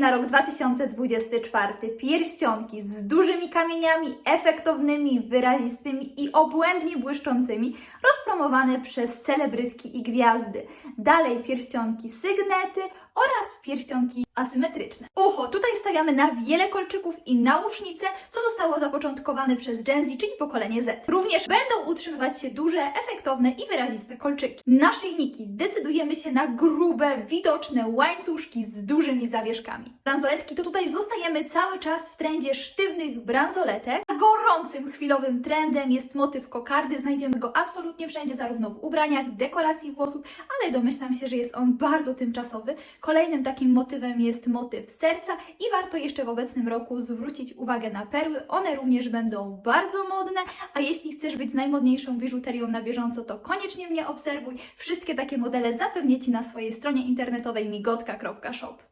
na rok 2024 pierścionki z dużymi kamieniami, efektownymi, wyrazistymi i obłędnie błyszczącymi, rozpromowane przez celebrytki i gwiazdy. Dalej pierścionki sygnety oraz pierścionki asymetryczne. Ucho, tutaj stawiamy na wiele kolczyków i nausznice, co zostało zapoczątkowane przez Gen Z, czyli pokolenie Z. Również będą utrzymywać się duże, efektowne i wyraziste kolczyki. Naszyjniki decydujemy się na grube, widoczne łańcuszki z dużymi zawieszkami. Bransoletki to tutaj zostajemy cały czas w trendzie sztywnych bransoletek. A gorącym, chwilowym trendem jest motyw kokardy. Znajdziemy go absolutnie wszędzie, zarówno w ubraniach, dekoracji włosów, ale domyślam się, że jest on bardzo tymczasowy. Kolejnym takim motywem jest motyw serca i warto jeszcze w obecnym roku zwrócić uwagę na perły. One również będą bardzo modne, a jeśli chcesz być najmodniejszą biżuterią na bieżąco, to koniecznie mnie obserwuj. Wszystkie takie modele zapewnię Ci na swojej stronie internetowej migotka.shop.